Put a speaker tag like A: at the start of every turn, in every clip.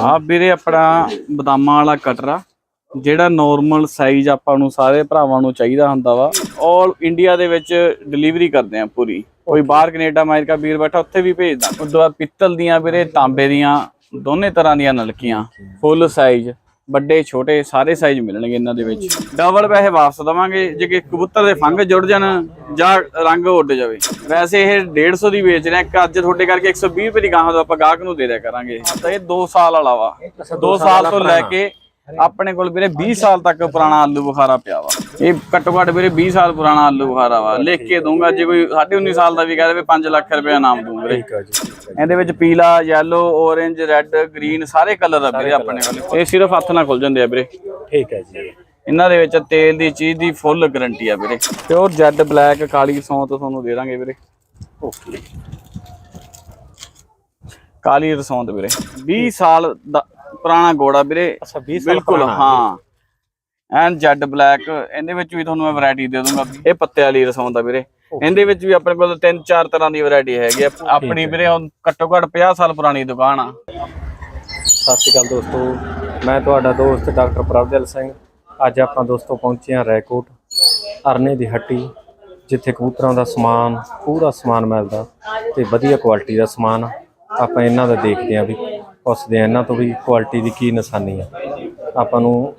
A: ਆ ਵੀਰੇ ਆਪਣਾ ਬਦਾਮਾਂ ਵਾਲਾ ਕਟਰਾ ਜਿਹੜਾ ਨਾਰਮਲ ਸਾਈਜ਼ ਆਪਾਂ ਨੂੰ ਸਾਰੇ ਭਰਾਵਾਂ ਨੂੰ ਚਾਹੀਦਾ ਹੁੰਦਾ ਵਾ। 올 ਇੰਡੀਆ ਦੇ ਵਿੱਚ ਡਿਲੀਵਰੀ ਕਰਦੇ ਆ ਪੂਰੀ। ਕੋਈ ਬਾਹਰ ਕੈਨੇਡਾ, ਅਮਰੀਕਾ ਵੀਰ ਬੈਠਾ, ਉੱਥੇ ਵੀ ਭੇਜਦਾ। ਉਸ ਤੋਂ ਬਾਅਦ ਪਿੱਤਲ ਦੀਆਂ ਵੀਰੇ ਤਾਂਬੇ ਦੀਆਂ, ਦੋਨੇ ਤਰ੍ਹਾਂ ਦੀਆਂ ਨਲਕੀਆਂ ਫੁੱਲ ਸਾਈਜ਼ ਵੱਡੇ ਛੋਟੇ ਸਾਰੇ ਸਾਈਜ਼ ਮਿਲਣਗੇ ਇਹਨਾਂ ਦੇ ਵਿੱਚ। ਡਬਲ ਪੈਸੇ ਵਾਪਸ ਦਵਾਂਗੇ ਜੇ ਕਿ ਕਬੂਤਰ ਦੇ ਫੰਗ ਜੁੜ ਜਾਣ ਜਾਂ ਰੰਗ ਉੱਡ ਜਾਵੇ। ਵੈਸੇ ਇਹ 150 ਦੀ ਵੇਚ ਰਹੇ ਅੱਜ ਤੁਹਾਡੇ ਕਰਕੇ 120 ਰੁਪਏ ਦੀ ਗਾਹਾਂ ਤੋਂ ਆਪਾਂ ਗਾਹਕ ਨੂੰ ਦੇ ਦਿਆ ਕਰਾਂਗੇ। ਤਾਂ ਇਹ 2 ਸਾਲ ਵਾਲਾ ਵਾ। 2 ਸਾਲ ਤੋਂ ਲੈ ਕੇ ਆਪਣੇ ਕੋਲ ਵੀਰੇ 20 ਸਾਲ ਤੱਕ ਪੁਰਾਣਾ ਆਲੂ ਬੁਖਾਰਾ ਪਿਆ ਵਾ। ਇਹ ਘੱਟੋ ਘੱਟ ਵੀਰੇ 20 ਸਾਲ ਪੁਰਾਣਾ ਆਲੂ ਬੁਖਾਰਾ ਵਾ। ਲਿਖ ਕੇ ਦੂੰਗਾ ਜੇ ਕੋਈ 19.5 ਸਾਲ ਦਾ ਵੀ ਕਹਿ ਦੇਵੇ 5 ਲੱਖ ਰੁਪਏ ਇਨਾਮ ਦੂੰ ਵੀਰੇ।
B: ਠੀਕ ਆ ਜੀ।
A: ਇਹਦੇ ਵਿੱਚ ਪੀਲਾ ਯੈਲੋ orange ਰੈੱਡ ਗ੍ਰੀਨ ਸਾਰੇ ਕਲਰ ਆ ਵੀਰੇ ਆਪਣੇ ਕੋਲ ਇਹ ਸਿਰਫ ਹੱਥ ਨਾਲ ਖੁੱਲ ਜਾਂਦੇ ਆ ਵੀਰੇ।
B: ਠੀਕ ਹੈ ਜੀ।
A: ਇਹਨਾਂ ਦੇ ਵਿੱਚ ਤੇਲ ਦੀ ਚੀਜ਼ ਦੀ ਫੁੱਲ ਗਾਰੰਟੀ ਆ ਵੀਰੇ। ਪਿਓਰ ਜੈਡ ਬਲੈਕ ਕਾਲੀ ਸੌਂਤ ਤੁਹਾਨੂੰ ਦੇ ਦਾਂਗੇ ਵੀਰੇ।
B: ਓਕੇ
A: ਕਾਲੀ ਰਸੌਂਤ ਵੀਰੇ। 20 ਸਾਲ ਦਾ ਪੁਰਾਣਾ ਗੋੜਾ ਵੀਰੇ।
B: ਅੱਛਾ 20 ਸਾਲ
A: ਬਿਲਕੁਲ। ਹਾਂ। ਐਨ ਜੈਡ ਬਲੈਕ ਇਹਦੇ ਵਿੱਚ ਵੀ ਤੁਹਾਨੂੰ ਮੈਂ ਵੈਰਾਈਟੀ ਦੇ ਦੂੰਗਾ ਇਹ ਪੱਤੇ ਵਾਲੀ ਰਸੌਂਤ ਆ ਵੀਰੇ। ਇਹਦੇ ਵਿੱਚ ਵੀ ਆਪਣੇ ਕੋਲ ਤਿੰਨ ਚਾਰ ਤਰ੍ਹਾਂ ਦੀ ਵੈਰਾਈਟੀ ਹੈਗੀ ਆ। ਆਪਣੀ ਵੀਰੇ ਹੁਣ ਘੱਟੋ ਘੱਟ 50 ਸਾਲ ਪੁਰਾਣੀ ਦੁਕਾਨ ਆ।
B: ਸਤਿ ਸ਼੍ਰੀ ਅਕਾਲ ਦੋਸਤੋ ਮੈਂ ਤੁਹਾਡਾ ਦੋਸਤ ਡਾਕਟਰ ਪ੍ਰਭਜਲ ਸਿੰਘ। ਅੱਜ ਆਪਾਂ ਦੋਸਤੋ ਪਹੁੰਚੇ ਹਾਂ ਰੈਕੋਟ ਅਰਨੇ ਦੀ ਹੱਟੀ ਜਿੱਥੇ ਕਬੂਤਰਾਂ ਦਾ ਸਮਾਨ ਪੂਰਾ ਸਮਾਨ ਮਿਲਦਾ ਤੇ ਵਧੀਆ ਕੁਆਲਿਟੀ ਦਾ ਸਮਾਨ ਆ। ਆਪਾਂ ਇਹਨਾਂ ਦਾ ਦੇਖਦੇ ਹਾਂ ਵੀ ਪੁੱਛਦੇ ਹਾਂ ਇਹਨਾਂ ਤੋਂ ਵੀ ਕੁਆਲਿਟੀ ਦੀ ਕੀ ਨਿਸ਼ਾਨੀ ਆ। ਆਪਾਂ ਨੂੰ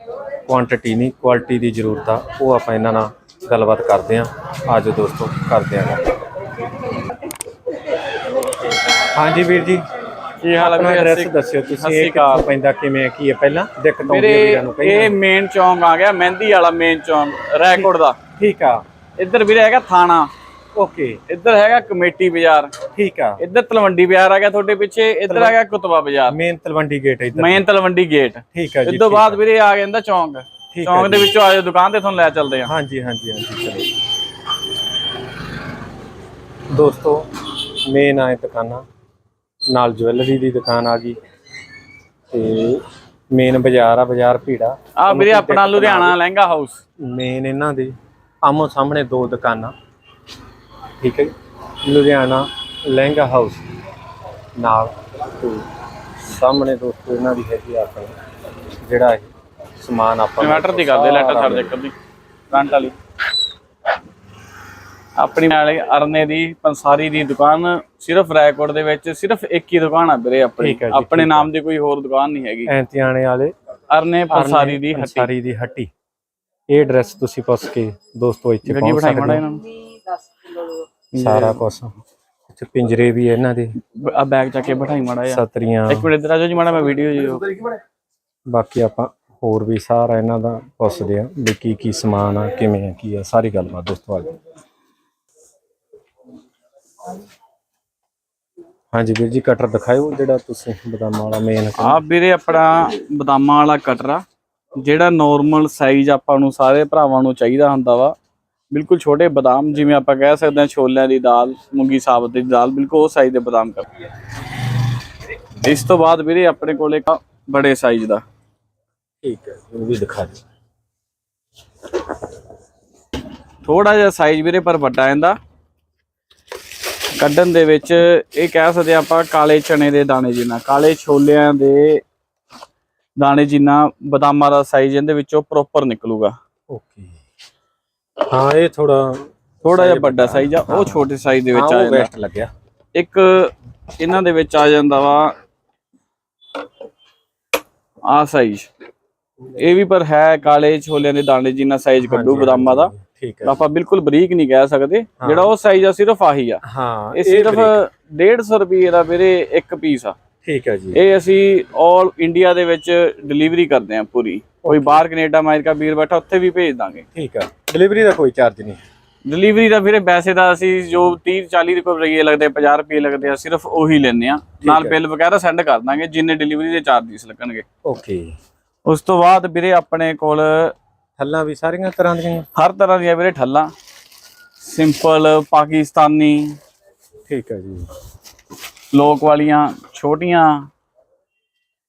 B: ਕੁਆਂਟੀਟੀ ਨਹੀਂ ਕੁਆਲਿਟੀ ਦੀ ਜ਼ਰੂਰਤ ਆ ਉਹ ਆਪਾਂ ਇਹਨਾਂ ਨਾਲ ਗੱਲਬਾਤ ਕਰਦੇ ਹਾਂ। ਆਜੋ ਦੋਸਤੋ ਕਰਦੇ ਗੱਲ। ਹਾਂਜੀ ਵੀਰ ਜੀ
A: ਕੀ ਹਾਲ
B: ਆਪਣਾ
A: ਹੈ
B: ਐਡਰੈਸ ਦੱਸਿਓ ਤੁਸੀਂ
A: ਸਤਿ
B: ਇਹ
A: ਅਕਾਲ।
B: ਕਿੱਥੋਂ ਪੈਂਦਾ ਕਿਵੇਂ ਕੀ ਹੈ? ਪਹਿਲਾਂ ਦਿੱਕਤ ਆਉਂਦੀ ਹੈ
A: ਵੀਰੇ
B: ਵੀਰਾਂ ਨੂੰ
A: ਇਹ
B: ਪਹਿਲਾਂ
A: ਮੇਨ ਚੌਂਕ ਆ ਗਿਆ ਮਹਿੰਦੀ ਵਾਲਾ ਮੇਨ ਚੌਂਕ ਰੈਕੋਰਡ ਦਾ।
B: ਠੀਕ ਆ।
A: ਇੱਧਰ ਵੀਰੇ ਹੈਗਾ ਥਾਣਾ।
B: ਓਕੇ।
A: ਇੱਧਰ ਹੈਗਾ ਕਮੇਟੀ ਬਾਜ਼ਾਰ।
B: ਠੀਕ ਆ।
A: ਇੱਧਰ ਤਲਵੰਡੀ ਬਾਜ਼ਾਰ ਆ ਗਿਆ ਤੁਹਾਡੇ ਪਿੱਛੇ ਇੱਧਰ ਹੈਗਾ ਕੁਤਬਾ ਬਾਜ਼ਾਰ।
B: ਮੇਨ ਤਲਵੰਡੀ ਗੇਟ ਇਧਰ।
A: ਮੇਨ ਤਲਵੰਡੀ ਗੇਟ
B: ਠੀਕ ਆ ਜੀ
A: ਇਸ ਤੋਂ ਬਾਅਦ ਵੀਰੇ ਆ ਜਾਂਦਾ ਚੌਂਕ।
B: ਠੀਕ
A: ਚੌਂਕ ਦੇ ਵਿੱਚੋਂ ਆ ਜਾਓ ਦੁਕਾਨ ਤੇ ਤੁਹਾਨੂੰ ਲੈ ਚੱਲਦੇ ਆ
B: ਹਾਂਜੀ ਹਾਂਜੀ ਹਾਂਜੀ ਚਲੋ। ਦੋਸਤੋ ਮੇਨ ਆਏ ਦੁਕਾਨਾਂ। ਨਾਲ ਜਵੈਲਰੀ ਦੀ ਦੁਕਾਨ ਆ ਗਈ। ਤੇ ਮੇਨ ਬਾਜ਼ਾਰ ਆ ਬਾਜ਼ਾਰ ਭੀੜਾ।
A: ਆ ਵੀਰੇ ਆਪਣਾ ਲੁਧਿਆਣਾ ਲਹਿੰਗਾ ਹਾਊਸ
B: ਮੇਨ ਇਹਨਾਂ ਦੇ। ਆਮੋ ਸਾਹਮਣੇ ਦੋ ਦੁਕਾਨਾਂ। ਠੀਕ ਹੈ। ਲੁਧਿਆਣਾ ਲਹਿੰਗਾ ਹਾਊਸ ਨਾਲ। ਸਾਹਮਣੇ ਦੋਸਤੋ ਇਹਨਾਂ ਦੀ ਹੈਗੀ ਆ ਆਪਣੀ। ਜਿਹੜਾ ਇਹ ਸਮਾਨ ਆਪਾਂ
A: ਇਨਵਰਟਰ ਦੀ ਕਰਦੇ ਲੈਟਰ
B: ਸਾਰਾ
A: ਛੱਡ ਦੇ ਕਦੀ ਕਰੰਟ ਵਾਲੀ। ਆਪਣੀ ਨਾਲੇ ਅਰਨੇ ਦੀ ਪੰਸਾਰੀ ਦੀ ਦੁਕਾਨ ਸਿਰਫ ਰੈਕੋਰਡ ਦੇ ਵਿੱਚ ਸਿਰਫ ਇੱਕ ਹੀ ਦੁਕਾਨ ਆ ਵੀਰੇ ਆਪਣੀ। ਆਪਣੇ ਨਾਮ ਦੀ ਕੋਈ ਹੋਰ ਦੁਕਾਨ ਨਹੀਂ ਹੈਗੀ।
B: ਐਂਤਿਆਣੇ ਵਾਲੇ
A: ਅਰਨੇ ਪੰਸਾਰੀ ਦੀ ਹੱਟੀ।
B: ਦੀ ਹੱਟੀ। ਇਹ ਐਡਰੈਸ ਤੁਸੀਂ ਪੁੱਛ ਕੇ ਦੋਸਤੋ ਇੱਥੇ ਪਹੁੰਚ
A: ਬਿਠਾਈ
B: ਸਕਦੇ ਹੋ।
A: ਇਹਨਾਂ ਨੂੰ।
B: ਸਾਰਾ ਕੁਝ ਇੱਥੇ ਪਿੰਜਰੇ ਵੀ ਹੈ ਇਹਨਾਂ ਦੇ।
A: ਆ ਬੈਗ ਚੱਕ ਕੇ ਬਿਠਾਈ ਮਾੜਾ ਜਿਹਾ।
B: ਸਤਰੀਆਂ।
A: ਇੱਕ ਮਿੰਟ ਇੱਧਰ ਆ ਜਾਓ ਜੀ ਮਾੜਾ ਮੈਂ ਵੀਡੀਓ ਜੀ
B: ਬਾਕੀ ਆਪਾਂ ਹੋਰ ਵੀ ਸਾਰਾ ਇਹਨਾਂ ਦਾ ਪੁੱਛਦੇ ਆ ਵੀ ਕੀ ਕੀ ਸਮਾਨ ਆ, ਕਿਵੇਂ ਆ, ਕੀ ਆ, ਸਾਰੀ ਗੱਲਬਾਤ ਦੋਸਤੋ ਆ ਹਾਂਜੀ ਵੀਰ ਜੀ ਕਟਰ ਦਿਖਾਇਓ ਜਿਹੜਾ ਤੁਸੀਂ ਬਦਾਮਾਂ ਵਾਲਾ ਮੇਨ
A: ਆ ਵੀਰੇ ਆਪਣਾ ਬਦਾਮਾਂ ਵਾਲਾ ਕਟਰ ਆ, ਜਿਹੜਾ ਨਾਰਮਲ ਸਾਈਜ਼ ਆਪਾਂ ਨੂੰ ਸਾਰੇ ਭਰਾਵਾਂ ਨੂੰ ਚਾਹੀਦਾ ਹੁੰਦਾ ਵਾ। ਬਿਲਕੁਲ ਛੋਟੇ ਬਦਾਮ, ਜਿਵੇਂ ਆਪਾਂ ਕਹਿ ਸਕਦੇ ਹਾਂ ਛੋਲਿਆਂ ਦੀ ਦਾਲ, ਮੂੰਗੀ ਸਾਬਤ ਦੀ ਦਾਲ, ਬਿਲਕੁਲ ਉਹ ਸਾਈਜ਼ ਦੇ ਬਦਾਮ ਕਰ। ਇਸ ਤੋਂ ਬਾਅਦ ਵੀਰੇ ਆਪਣੇ ਕੋਲ ਬੜੇ ਸਾਈਜ਼ ਦਾ।
B: ਠੀਕ ਹੈ ਇਹ ਵੀ ਦਿਖਾ ਦਿਓ।
A: ਥੋੜਾ ਜਿਹਾ ਸਾਈਜ਼ ਵੀਰੇ ਪਰ ਵੱਡਾ ਇਹਦਾ। ਕੱਢਣ ਦੇ ਵਿੱਚ ਇਹ ਕਹਿ ਸਕਦੇ ਆਪਾਂ ਕਾਲੇ ਚਨੇ ਦੇ ਦਾਣੇ ਜਿੰਨਾ ਕਾਲੇ ਛੋਲਿਆਂ ਦੇ ਦਾਣੇ ਜਿੰਨਾ ਬਦਾਮਾਂ ਦਾ ਸਾਈਜ਼ ਇਹਦੇ ਵਿੱਚੋਂ ਪ੍ਰੋਪਰ ਨਿਕਲੂਗਾ।
B: ਓਕੇ ਹਾਂ ਇਹ ਥੋੜਾ
A: ਥੋੜਾ ਜਿਹਾ ਵੱਡਾ ਸਾਈਜ਼ ਆ ਉਹ ਛੋਟੇ ਸਾਈਜ਼ ਦੇ ਵਿੱਚ ਆ
B: ਉਹ
A: ਜਾਂਦਾ।
B: ਬੈਸਟ ਲੱਗਿਆ।
A: ਇੱਕ ਇਹਨਾਂ ਦੇ ਵਿੱਚ ਆ ਜਾਂਦਾ ਵਾ ਆ ਸਾਈਜ਼ ਇਹ ਵੀ ਪਰ ਹੈ ਕਾਲੇ ਛੋਲਿਆਂ ਦੇ ਦਾਣੇ ਜਿੰਨਾ ਸਾਈਜ਼ ਕੱਢੂ ਬਦਾਮਾਂ ਦਾ।
B: ਠੀਕ ਹੈ।
A: ਆਪਾਂ ਬਿਲਕੁਲ ਬਰੀਕ ਨਹੀਂ ਕਹਿ ਸਕਦੇ। ਜਿਹੜਾ ਉਹ ਸਾਈਜ਼ ਆ ਸਿਰਫ ਆਹੀ ਆ।
B: ਹਾਂ
A: ਇਹ ਸਿਰਫ 150 ਰੁਪਏ ਦਾ ਵੀਰੇ ਇੱਕ ਪੀਸ ਆ।
B: ਠੀਕ ਹੈ ਜੀ।
A: ਇਹ ਅਸੀਂ 올 ਇੰਡੀਆ ਦੇ ਵਿੱਚ ਡਿਲੀਵਰੀ ਕਰਦੇ ਆ ਪੂਰੀ। ਕੋਈ ਬਾਹਰ ਕੈਨੇਡਾ ਅਮਰੀਕਾ ਵੀਰ ਬੈਠਾ ਉੱਥੇ ਵੀ ਭੇਜ ਦਾਂਗੇ।
B: ਠੀਕ ਆ ਡਿਲੀਵਰੀ ਦਾ ਕੋਈ ਚਾਰਜ ਨਹੀਂ
A: ਡਿਲੀਵਰੀ ਦਾ ਵੀਰੇ ਪੈਸੇ ਦਾ ਅਸੀਂ ਜੋ 30 40 ਰੁਪਏ ਲੱਗਦੇ 50 ਰੁਪਏ ਲੱਗਦੇ ਆ ਸਿਰਫ ਉਹੀ ਲੈਣੇ ਆ ਨਾਲ ਬਿੱਲ ਵਗੈਰਾ ਸੈਂਡ ਕਰ ਦਾਂਗੇ ਜਿੰਨੇ ਡਿਲੀਵਰੀ ਦੇ ਚਾਰਜਸ ਲੱਗਣਗੇ।
B: ਓਕੇ
A: ਉਸ ਤੋਂ ਬਾਅਦ ਵੀਰੇ ਆਪਣੇ ਕੋਲ
B: ਥੱਲਾਂ ਵੀ ਸਾਰੀਆਂ ਤਰ੍ਹਾਂ ਦੀਆਂ?
A: ਹਰ ਤਰ੍ਹਾਂ ਦੀਆਂ ਵੀਰੇ ਠੱਲਾਂ। ਸਿੰਪਲ ਪਾਕਿਸਤਾਨੀ।
B: ਠੀਕ ਹੈ ਜੀ।
A: ਲੋਕ ਵਾਲੀਆਂ ਛੋਟੀਆਂ।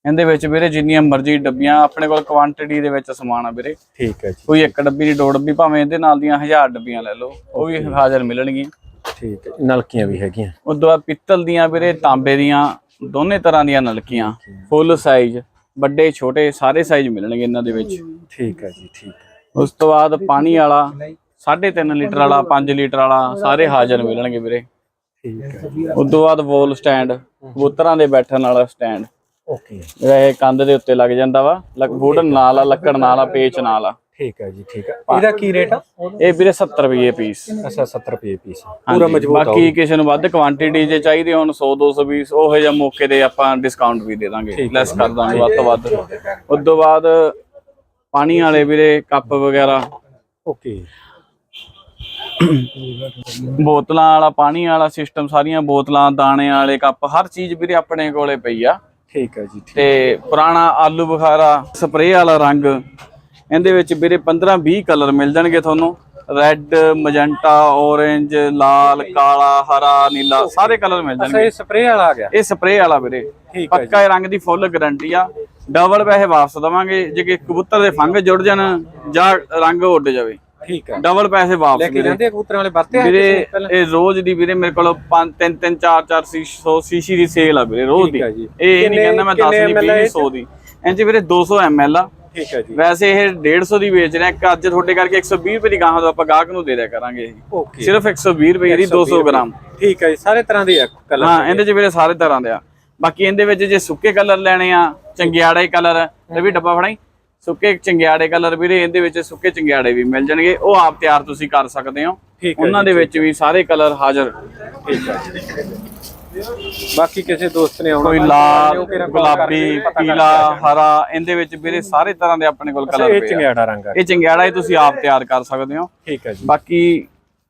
A: ਇਹਦੇ ਵਿੱਚ ਵੀਰੇ ਜਿੰਨੀਆਂ ਮਰਜ਼ੀ ਡੱਬੀਆਂ ਆਪਣੇ ਕੋਲ ਕੁਆਂਟੀਟੀ ਦੇ ਵਿੱਚ ਸਮਾਨ ਆ ਵੀਰੇ।
B: ਠੀਕ ਹੈ ਜੀ।
A: ਕੋਈ ਇੱਕ ਡੱਬੀ ਦੀ ਦੋ ਡੱਬੀ ਭਾਵੇਂ ਇਹਦੇ ਨਾਲ ਦੀਆਂ ਹਜ਼ਾਰ ਡੱਬੀਆਂ ਲੈ ਲਓ ਉਹ ਵੀ ਹਾਜ਼ਰ ਮਿਲਣਗੀਆਂ।
B: ਠੀਕ ਹੈ। ਨਲਕੀਆਂ ਵੀ ਹੈਗੀਆਂ।
A: ਉਸ ਤੋਂ ਬਾਅਦ ਪਿੱਤਲ ਦੀਆਂ ਵੀਰੇ ਤਾਂਬੇ ਦੀਆਂ ਦੋਨੇ ਤਰ੍ਹਾਂ ਦੀਆਂ ਨਲਕੀਆਂ। ਫੁੱਲ ਸਾਈਜ਼ ਵੱਡੇ ਛੋਟੇ ਸਾਰੇ ਸਾਈਜ਼ ਮਿਲਣਗੇ ਇਹਨਾਂ ਦੇ ਵਿੱਚ।
B: ਠੀਕ ਹੈ ਜੀ ਠੀਕ ਹੈ।
A: ਉਸ ਤੋਂ ਬਾਅਦ ਪਾਣੀ ਵਾਲਾ 3.5 ਲੀਟਰ ਵਾਲਾ 5 ਲੀਟਰ ਵਾਲਾ ਸਾਰੇ ਹਾਜ਼ਰ ਮਿਲਣਗੇ ਵੀਰੇ।
B: ਠੀਕ ਹੈ
A: ਉਸ ਤੋਂ ਬਾਅਦ ਵੋਲ ਸਟੈਂਡ ਕਬੂਤਰਾਂ ਦੇ ਬੈਠਣ ਵਾਲਾ ਸਟੈਂਡ
B: ਓਕੇ।
A: ਇਹ ਕੰਧ ਦੇ ਉੱਤੇ ਲੱਗ ਜਾਂਦਾ ਵਾ ਵੁਡਨ ਨਾਲ ਆ ਲੱਕੜ ਨਾਲ ਆ ਪੇਚ ਨਾਲ ਆ।
B: ਠੀਕ ਹੈ ਜੀ ਠੀਕ ਹੈ। ਇਹਦਾ ਕੀ ਰੇਟ ਆ?
A: ਇਹ ਵੀਰੇ 70 ਰੁਪਏ ਪੀਸ
B: ਅੱਛਾ 70 ਰੁਪਏ ਪੀਸ ਪੂਰਾ ਮਜ਼ਬੂਤ ਆ
A: ਬਾਕੀ ਕਿਸੇ ਨੂੰ ਵੱਧ ਕੁਆਂਟੀਟੀ ਜੇ ਚਾਹੀਦੀ ਹੋਣ 100 200 ਪੀਸ ਉਹੋ ਜਿਹਾ ਮੌਕੇ ਤੇ ਆਪਾਂ ਡਿਸਕਾਊਂਟ ਵੀ ਦੇ ਦਾਂਗੇ। ਲੈਸ ਕਰ ਦਾਂਗੇ ਵੱਧ ਤੋਂ ਵੱਧ। ਉਸ ਤੋਂ ਬਾਅਦ ਪਾਣੀ ਵਾਲੇ ਵੀਰੇ ਕੱਪ ਵਗੈਰਾ।
B: ਓਕੇ।
A: ਬੋਤਲਾਂ ਵਾਲਾ ਪਾਣੀ ਵਾਲਾ ਸਿਸਟਮ ਸਾਰੀਆਂ ਬੋਤਲਾਂ ਦਾਣੇ ਵਾਲੇ ਕੱਪ ਹਰ ਚੀਜ਼ ਵੀਰੇ ਆਪਣੇ ਕੋਲੇ ਪਈ ਆ।
B: ਠੀਕ ਹੈ ਜੀ
A: ਤੇ ਪੁਰਾਣਾ ਆਲੂ ਬੁਖਾਰਾ ਸਪਰੇਅ ਵਾਲਾ ਰੰਗ ਇਹਦੇ ਵਿੱਚ ਵੀਰੇ 15 20 ਕਲਰ ਮਿਲ ਜਾਣਗੇ ਤੁਹਾਨੂੰ। ਰੈੱਡ ਮਜੰਟਾ ਔਰੇਂਜ ਲਾਲ ਕਾਲਾ ਹਰਾ ਨੀਲਾ ਸਾਰੇ ਕਲਰ ਮਿਲ ਜਾਣਗੇ।
B: ਇਹ ਸਪਰੇਅ ਵਾਲਾ ਆ ਗਿਆ।
A: ਇਹ ਸਪਰੇਅ ਵਾਲਾ ਵੀਰੇ। ਪੱਕਾ ਇਹ ਰੰਗ ਦੀ ਫੁੱਲ ਗਾਰੰਟੀ ਆ। ਡਬਲ ਪੈਸੇ ਵਾਪਸ ਦਵਾਂਗੇ। ਜੇ ਕਿ ਕਬੂਤਰ ਦੇ ਫੰਗ ਜੁੜ ਜਾਣ ਜਾਂ ਰੰਗ ਉੱਡ ਜਾਵੇ।
B: ਠੀਕ ਹੈ
A: ਡਬਲ ਪੈਸੇ ਵਾਪਸ
B: ਲੈ ਕੇ ਜਾਂਦੇ ਕਬੂਤਰਾਂ ਵਾਲੇ ਵਰਤੇ ਆ
A: ਵੀਰੇ? ਇਹ ਰੋਜ਼ ਦੀ ਵੀਰੇ ਮੇਰੇ ਕੋਲ 5 3 3 4 4 600 ਸੀਸੀ ਦੀ ਸੇਲ ਆ ਵੀਰੇ ਰੋਜ਼ ਦੀ। ਇਹ ਨਹੀਂ ਕਹਿੰਦਾ ਮੈਂ 10
B: ਕਿੰਨੇ
A: ਦੀ
B: ML
A: 20 100 ਦੀ। ਇੰਜ ਵੀਰੇ 200 ml ਆ।
B: ਠੀਕ ਹੈ ਜੀ।
A: ਵੈਸੇ ਇਹ 150 ਦੀ ਵੇਚ ਰਹੇ ਆ ਅੱਜ ਤੁਹਾਡੇ ਕਰਕੇ 120 ਰੁਪਏ ਦੀ ਗਾਹਾਂ ਤੋਂ ਆਪਾਂ ਗਾਹਕ ਨੂੰ ਦੇ ਦਿਆ ਕਰਾਂਗੇ
B: ਓਕੇ।
A: ਸਿਰਫ 120 ਰੁਪਏ ਦੀ 200 ਗ੍ਰਾਮ।
B: ਠੀਕ ਹੈ ਜੀ ਸਾਰੇ ਤਰ੍ਹਾਂ ਦੇ ਆ ਕਲਰ
A: ਹਾਂ ਇਹਦੇ ਚ ਵੀਰੇ ਸਾਰੇ ਤਰ੍ਹਾਂ ਦੇ ਆ। ਬਾਕੀ ਇਹਦੇ ਵਿੱਚ ਜੇ ਸੁੱਕੇ ਕਲਰ ਲੈਣੇ ਆ ਚੰਗਿਆੜੇ ਕਲਰ ਤੇ ਵੀ ਡੱਬਾ ਫੜਾਈ? ਸੁੱਕੇ ਚੰਗਿਆੜੇ ਕਲਰ ਵੀਰੇ ਇਹਦੇ ਵਿੱਚ ਸੁੱਕੇ ਚੰਗਿਆੜੇ ਵੀ ਮਿਲ ਜਾਣਗੇ। ਉਹ ਆਪ ਤਿਆਰ ਤੁਸੀਂ ਕਰ ਸਕਦੇ ਹੈ। ਉਹਨਾਂ ਦੇ ਵਿੱਚ ਵੀ ਸਾਰੇ ਕਲਰ ਹਾਜ਼ਰ।
B: ਠੀਕ ਹੈ ਬਾਕੀ ਕਿਸੇ ਦੋਸਤ ਨੇ ਆਉਣਾ
A: ਕੋਈ ਲਾਲ ਗੁਲਾਬੀ ਪੀਲਾ ਹਰਾ ਇਹਦੇ ਵਿੱਚ ਵੀਰੇ ਸਾਰੇ ਤਰ੍ਹਾਂ ਦੇ ਆਪਣੇ ਕੋਲ ਕਲਰ
B: ਇਹ
A: ਪਏ ਆ।
B: ਚੰਗਿਆੜਾ ਰੰਗ ਆ।
A: ਇਹ ਚੰਗਿਆੜਾ ਹੀ ਤੁਸੀਂ ਆਪ ਤਿਆਰ ਕਰ ਸਕਦੇ ਹੋ।
B: ਠੀਕ ਹੈ ਜੀ।
A: ਬਾਕੀ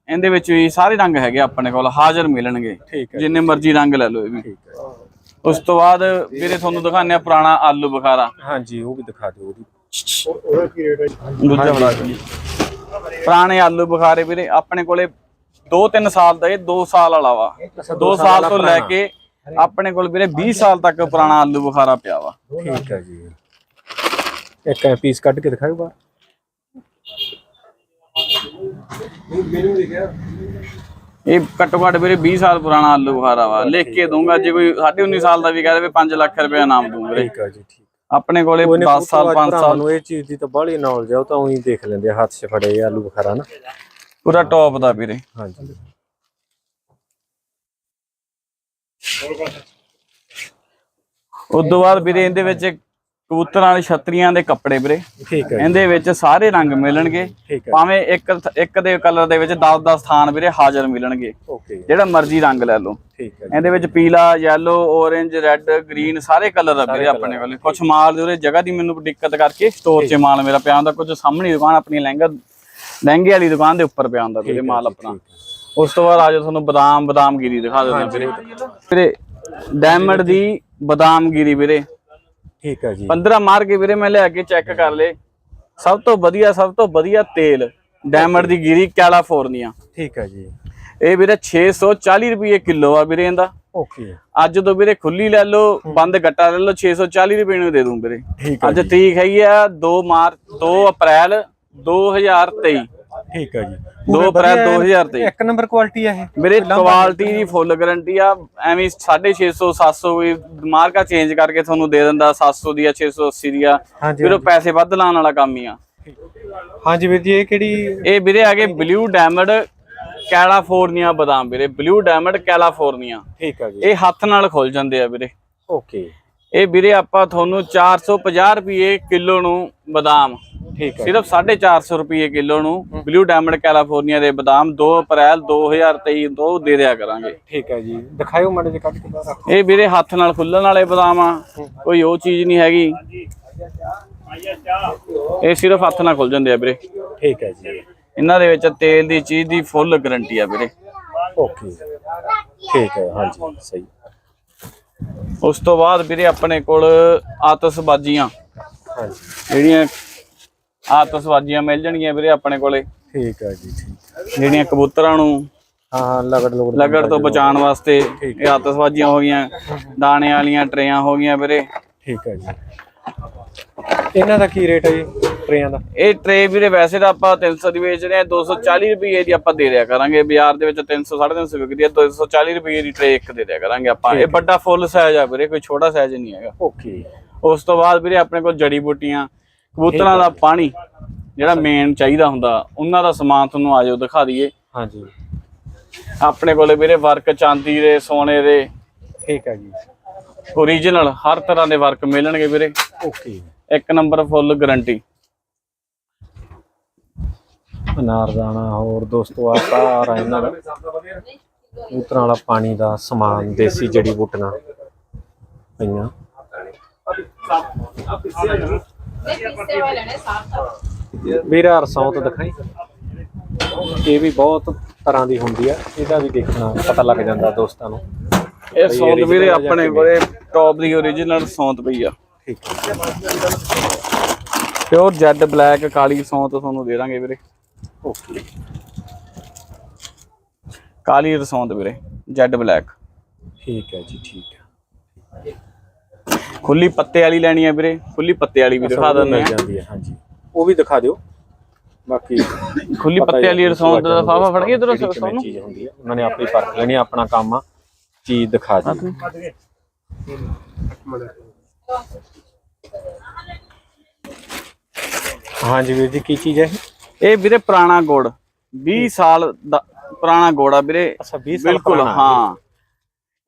A: ਇਹਦੇ ਵਿੱਚ ਵੀ ਸਾਰੇ ਰੰਗ ਹੈਗੇ ਆਪਣੇ ਕੋਲ ਹਾਜ਼ਰ ਮਿਲਣਗੇ।
B: ਹੈ
A: ਜਿੰਨੇ ਮਰਜ਼ੀ ਰੰਗ ਲੈ ਲਓ ਇਹ ਵੀ।
B: ਹੈ
A: ਉਸ ਤੋਂ ਬਾਅਦ ਵੀਰੇ ਤੁਹਾਨੂੰ ਦਿਖਾਉਂਦੇ ਆ ਪੁਰਾਣਾ ਆਲੂ ਬੁਖਾਰਾ।
B: ਹਾਂਜੀ ਉਹ ਵੀ ਦਿਖਾ ਦਿਓ ਉਹਦੀ।
A: ਦੂਜਾ ਬਣਾ ਕੇ ਪੁਰਾਣੇ ਆਲੂ ਬੁਖਾਰੇ ਵੀਰੇ ਆਪਣੇ ਕੋਲੇ 2-3 ਸਾਲ ਦਾ ਇਹ 2 ਸਾਲ ਵਾਲਾ ਵਾ। 2 ਸਾਲ ਤੋਂ ਲੈ ਕੇ ਆਪਣੇ ਕੋਲ ਵੀਰੇ 20 ਸਾਲ ਤੱਕ ਪੁਰਾਣਾ ਆਲੂ ਬੁਖਾਰਾ ਪਿਆ ਵਾ।
B: ਠੀਕ ਹੈ ਜੀ। ਇੱਕ ਐ ਪੀਸ ਕੱਢ ਕੇ ਦਿਖਾਓ ਬਾਹਰ।
A: ਇਹ ਘੱਟੋ ਘੱਟ ਵੀਰੇ 20 ਸਾਲ ਪੁਰਾਣਾ ਆਲੂ ਬੁਖਾਰਾ ਵਾ। ਲਿਖ ਕੇ ਦੂੰਗਾ ਜੇ ਕੋਈ 19 ਸਾਲ ਦਾ ਵੀ ਕਹਿ ਦੇਵੇ 5 ਲੱਖ ਰੁਪਏ ਇਨਾਮ ਦੂੰਗਾ
B: ਠੀਕ ਹੈ ਜੀ ਠੀਕ।
A: ਆਪਣੇ ਕੋਲੇ
B: ਕੋਈ ਨੀ
A: 10 ਸਾਲ 5 ਸਾਲ।
B: ਨੂੰ ਇਹ ਚੀਜ਼ ਦੀ ਤਾਂ ਬਾਹਲੀ ਨੌਲੇਜ ਆ ਉਹ ਤਾਂ ਉਹੀ ਦੇਖ ਲੈਂਦੇ ਹੱਥ 'ਚ ਫੜੇ ਆਲੂ ਬੁਖਾਰਾ ਨਾ।
A: ਪੂਰਾ ਟੌਪ ਦਾ ਵੀਰੇ।
B: ਹਾਂਜੀ।
A: ਤੋਂ ਬਾਅਦ ਵੀਰੇ ਇਹਦੇ ਵਿੱਚ ਕਬੂਤਰਾਂ ਵਾਲੇ ਛਤਰੀਆਂ ਦੇ ਕੱਪੜੇ ਵੀਰੇ।
B: ਠੀਕ ਹੈ
A: ਇਹਦੇ ਵਿੱਚ ਸਾਰੇ ਰੰਗ ਮਿਲਣਗੇ। ਭਾਵੇਂ ਇੱਕ ਇੱਕ ਦੇ ਕਲਰ ਦੇ ਵਿੱਚ 10-10 ਸਥਾਨ ਵੀਰੇ ਹਾਜ਼ਰ ਮਿਲਣਗੇ।
B: ਓਕੇ
A: ਜਿਹੜਾ ਮਰਜ਼ੀ ਰੰਗ ਲੈ ਲਓ।
B: ਠੀਕ ਹੈ
A: ਇਹਦੇ ਵਿੱਚ ਪੀਲਾ ਯੈਲੋ orange ਰੈੱਡ ਗ੍ਰੀਨ ਸਾਰੇ ਕਲਰ ਆ ਵੀਰੇ ਆਪਣੇ ਕੋਲੇ। ਕੁਝ ਮਾਲ ਦੇ ਉਰੇ ਜਗ੍ਹਾ ਦੀ ਮੈਨੂੰ ਦਿੱਕਤ ਕਰਕੇ ਸਟੋਰ 'ਚ ਮਾਲ ਮੇਰਾ ਪਿਆ ਹੁੰਦਾ। ਕੁਝ ਸਾਹਮਣੀ ਦੁਕਾਨ ਆਪਣੀ ਲਹਿੰਗਾ ਲਹਿੰਗੇ ਵਾਲੀ ਦੁਕਾਨ ਦੇ ਉੱਪਰ ਪਿਆ ਹੁੰਦਾ ਵੀਰੇ ਮਾਲ ਆਪਣਾ। ਉਸ ਤੋਂ ਬਾਅਦ ਆਜੋ ਤੁਹਾਨੂੰ ਬਦਾਮ ਬਦਾਮਗਿਰੀ ਦਿਖਾ ਦਿੰਦਾ ਵੀਰੇ। ਵੀਰੇ ਡਾਇਮੰਡ ਦੀ ਬਦਾਮਗਿਰੀ ਵੀਰੇ।
B: ਠੀਕ ਹੈ ਜੀ।
A: 15 ਮਾਰ ਕੇ ਵੀਰੇ ਮੈਂ ਲਿਆ ਕੇ ਚੈੱਕ ਕਰ ਲੇ। ਸਭ ਤੋਂ ਵਧੀਆ ਸਭ ਤੋਂ ਵਧੀਆ ਤੇਲ ਡਾਇਮੰਡ ਦੀ ਗਿਰੀ ਕੈਲੀਫੋਰਨੀਆ।
B: ਠੀਕ ਹੈ ਜੀ।
A: ਇਹ ਵੀਰੇ 640 ਰੁਪਏ ਕਿਲੋ ਆ ਵੀਰੇ ਇਹਦਾ।
B: ਓਕੇ।
A: ਅੱਜ ਤੋਂ ਵੀਰੇ ਖੁੱਲੀ ਲੈ ਲਓ ਬੰਦ ਗੱਟਾ ਲੈ ਲਓ 640 ਰੁਪਏ ਨੂੰ ਦੇ ਦੂੰ ਵੀਰੇ। ਅੱਜ ਤਰੀਕ ਹੈਗੀ ਆ 2 ਮਾਰਚ 2 ਅਪ੍ਰੈਲ 2023
B: ਠੀਕ ਹੈ ਜੀ।
A: 2 ਅਪ੍ਰੈਲ 2023
B: ਇੱਕ ਨੰਬਰ ਕੁਆਲਿਟੀ ਆ ਇਹ।
A: ਵੀਰੇ ਕੁਆਲਿਟੀ ਦੀ ਫੁੱਲ ਗਾਰੰਟੀ ਆ। ਐਵੇਂ 650 700 ਵੀ ਮਾਰਕਾ ਚੇਂਜ ਕਰਕੇ ਤੁਹਾਨੂੰ ਦੇ ਦਿੰਦਾ 700 ਦੀ ਆ 680 ਦੀ ਆ।
B: ਹਾਂਜੀ
A: ਵੀਰੇ ਪੈਸੇ ਵੱਧ ਲਾਉਣ ਵਾਲਾ ਕੰਮ ਹੀ ਆ।
B: ਹਾਂਜੀ ਵੀਰ ਜੀ ਇਹ ਕਿਹੜੀ
A: ਇਹ ਵੀਰੇ ਹੈਗੇ ਬਲੂ ਡਾਇਮੰਡ ਕੈਲੀਫੋਰਨੀਆ ਬਦਾਮ ਵੀਰੇ। ਬਲੂ ਡਾਇਮੰਡ ਕੈਲੀਫੋਰਨੀਆ
B: ਠੀਕ ਹੈ ਜੀ।
A: ਇਹ ਹੱਥ ਨਾਲ ਖੁੱਲ ਜਾਂਦੇ ਆ ਵੀਰੇ।
B: ਓਕੇ
A: ਇਹ ਵੀਰੇ ਆਪਾਂ ਤੁਹਾਨੂੰ 450 ਰੁਪਏ ਕਿਲੋ ਨੂੰ ਬਦਾਮ।
B: ਠੀਕ ਹੈ।
A: ਸਿਰਫ 450 ਰੁਪਏ ਕਿਲੋ ਨੂੰ ਬਲੂ ਡਾਇਮੰਡ ਕੈਲੀਫੋਰਨੀਆ ਦੇ ਬਦਾਮ 2 ਅਪ੍ਰੈਲ 2023 ਤੋਂ ਦੇ ਦਿਆ ਕਰਾਂਗੇ।
B: ਠੀਕ ਹੈ ਜੀ। ਦਿਖਾਇਓ ਮਾੜੇ ਜਿਹਾ ਕੱਢ ਕੇ ਬਾਹਰ
A: ਇਹ ਵੀਰੇ ਹੱਥ ਨਾਲ ਖੁੱਲਣ ਵਾਲੇ ਬਦਾਮ ਆ ਕੋਈ ਉਹ ਚੀਜ਼ ਨਹੀਂ ਹੈਗੀ। ਇਹ ਸਿਰਫ ਹੱਥ ਨਾਲ ਖੁੱਲ ਜਾਂਦੇ ਆ ਵੀਰੇ।
B: ਠੀਕ ਹੈ ਜੀ।
A: ਇਹਨਾਂ ਦੇ ਵਿੱਚ ਤੇਲ ਦੀ ਚੀਜ਼ ਦੀ ਫੁੱਲ ਗਾਰੰਟੀ ਆ ਵੀਰੇ।
B: ਓਕੇ। ਠੀਕ ਹੈ ਹਾਂਜੀ ਸਹੀ।
A: ਉਸ ਤੋਂ ਬਾਅਦ ਵੀਰੇ ਆਪਣੇ ਕੋਲ ਆਤਸਬਾਜ਼ੀਆਂ। ਜਿਹੜੀਆਂ ਆਤਸਬਾਜ਼ੀਆਂ ਮਿਲ ਜਾਣਗੀਆਂ ਵੀਰੇ ਆਪਣੇ ਕੋਲੇ।
B: ਠੀਕ ਹੈ ਜੀ ਠੀਕ।
A: ਜਿਹੜੀਆਂ ਕਬੂਤਰਾਂ ਨੂੰ
B: ਹਾਂ ਲਗੜ ਲਗੜ
A: ਲਗੜ ਤੋਂ ਬਚਾਉਣ ਵਾਸਤੇ ਇਹ ਆਤਸਬਾਜ਼ੀਆਂ ਹੋ ਗਈਆਂ ਦਾਣੇ ਵਾਲੀਆਂ ਟਰੇਆਂ ਹੋ ਗਈਆਂ ਵੀਰੇ।
B: ਠੀਕ ਹੈ ਜੀ। ਇਹਨਾਂ ਦਾ ਕੀ ਰੇਟ ਹੈ ਜੀ? ਟਰੇਆਂ ਦਾ?
A: ਇਹ ਟਰੇ ਵੀਰੇ ਵੈਸੇ ਤਾਂ ਆਪਾਂ 300 ਦੀ ਵੇਚ ਰਹੇ ਆ 240 ਰੁਪਏ ਦੀ ਆਪਾਂ ਦੇ ਦਿਆ ਕਰਾਂਗੇ। ਬਾਜ਼ਾਰ ਦੇ ਵਿੱਚ 300 350 ਵਿਕਦੀ ਹੈ 240 ਰੁਪਏ ਦੀ ਟਰੇ ਇੱਕ ਦੇ ਦਿਆ ਕਰਾਂਗੇ ਆਪਾਂ। ਇਹ ਵੱਡਾ ਫੁੱਲ ਸਾਈਜ਼ ਆ ਵੀਰੇ ਕੋਈ ਛੋਟਾ ਸਾਈਜ਼ ਨਹੀਂ ਹੈਗਾ।
B: ਓਕੇ।
A: ਉਸ ਤੋਂ ਬਾਅਦ ਵੀਰੇ ਆਪਣੇ ਕੋਲ ਜੜੀ ਬੂਟੀਆਂ ਕਬੂਤਰਾਂ ਦਾ ਪਾਣੀ ਜਿਹੜਾ ਮੇਨ ਚਾਹੀਦਾ ਹੁੰਦਾ ਉਹਨਾਂ ਦਾ ਸਮਾਨ ਤੁਹਾਨੂੰ ਆਜੋ ਦਿਖਾ ਦਈਏ।
B: ਹਾਂਜੀ।
A: ਆਪਣੇ ਕੋਲੇ ਵੀਰੇ ਵਰਕ ਚਾਂਦੀ ਦੇ ਸੋਨੇ ਦੇ।
B: ਠੀਕ ਹੈ ਜੀ।
A: ਓਰੀਜਨਲ ਹਰ ਤਰ੍ਹਾਂ ਦੇ ਵਰਕ ਮਿਲਣਗੇ ਵੀਰੇ।
B: ਓਕੇ।
A: ਇੱਕ ਨੰਬਰ ਫੁੱਲ ਗਾਰੰਟੀ
B: ਅਨਾਰਦਾਨਾ ਹੋਰ ਦੋਸਤੋ ਆ ਸਾਰਾ ਇਹਨਾਂ ਦਾ ਕਬੂਤਰਾਂ ਵਾਲਾ ਪਾਣੀ ਦਾ ਸਮਾਨ ਦੇਸੀ ਜੜੀ ਬੂਟੀਆਂ ਪਈਆਂ। ਵੀਰਾ ਰਸੌਤ ਦਿਖਾਈ। ਇਹ ਵੀ ਬਹੁਤ ਤਰ੍ਹਾਂ ਦੀ ਹੁੰਦੀ ਆ। ਇਹਦਾ ਵੀ ਦੇਖਣਾ ਪਤਾ ਲੱਗ ਜਾਂਦਾ ਦੋਸਤਾਂ ਨੂੰ।
A: ਇਹ ਸੌਂਤ ਵੀਰੇ ਆਪਣੇ ਕੋਲੇ ਟੌਪ ਦੀ ਓਰੀਜਨਲ ਸੌਂਤ ਪਈ ਆ।
B: ਠੀਕ ਹੈ।
A: ਪਿਓਰ ਜੈਡ ਬਲੈਕ ਕਾਲੀ ਸੌਂਤ ਤੁਹਾਨੂੰ ਦੇ ਦਾਂਗੇ ਵੀਰੇ।
B: ਓਕੇ
A: ਕਾਲੀ ਰਸੌਂਤ ਵੀਰੇ ਜੈਡ ਬਲੈਕ
B: ਠੀਕ ਹੈ ਜੀ ਠੀਕ ਹੈ।
A: ਖੁੱਲੀ ਪੱਤੇ ਵਾਲੀ ਲੈਣੀ ਆ ਵੀਰੇ ਖੁੱਲੀ ਪੱਤੇ ਵਾਲੀ ਵੀ ਦਿਖਾ ਦਿੰਦੇ ਆ
B: ਜਾਂਦੀ ਹੈ ਹਾਂਜੀ। ਉਹ ਵੀ ਦਿਖਾ ਦਿਓ। ਬਾਕੀ
A: ਖੁੱਲੀ
B: ਪਤਾ ਹੀ
A: ਵਾਲੀ
B: ਹੈ,
A: ਰਸੌਂਤ ਦਾ ਫਾਵਾ ਫੜ ਕੇ ਇਧਰੋਂ
B: ਕਿਵੇਂ
A: ਸਾਨੂੰ
B: ਚੀਜ਼ ਹੁੰਦੀ ਹੈ। ਉਹਨਾਂ ਨੇ ਆਪਣੀ ਪਰਖ ਲੈਣੀ ਆਪਣਾ ਕੰਮ ਆ ਚੀਜ਼ ਦਿਖਾ ਦੀ ਹਾਂਜੀ ਵੀਰ ਜੀ ਕੀ ਚੀਜ਼ ਹੈ ਇਹ?
A: ਇਹ ਵੀਰੇ ਪੁਰਾਣਾ ਗੁੜ 20 ਸਾਲ ਦਾ ਪੁਰਾਣਾ ਗੁੜ ਆ ਵੀਰੇ।
B: ਅੱਛਾ 20 ਸਾਲ
A: ਬਿਲਕੁਲ। ਹਾਂ।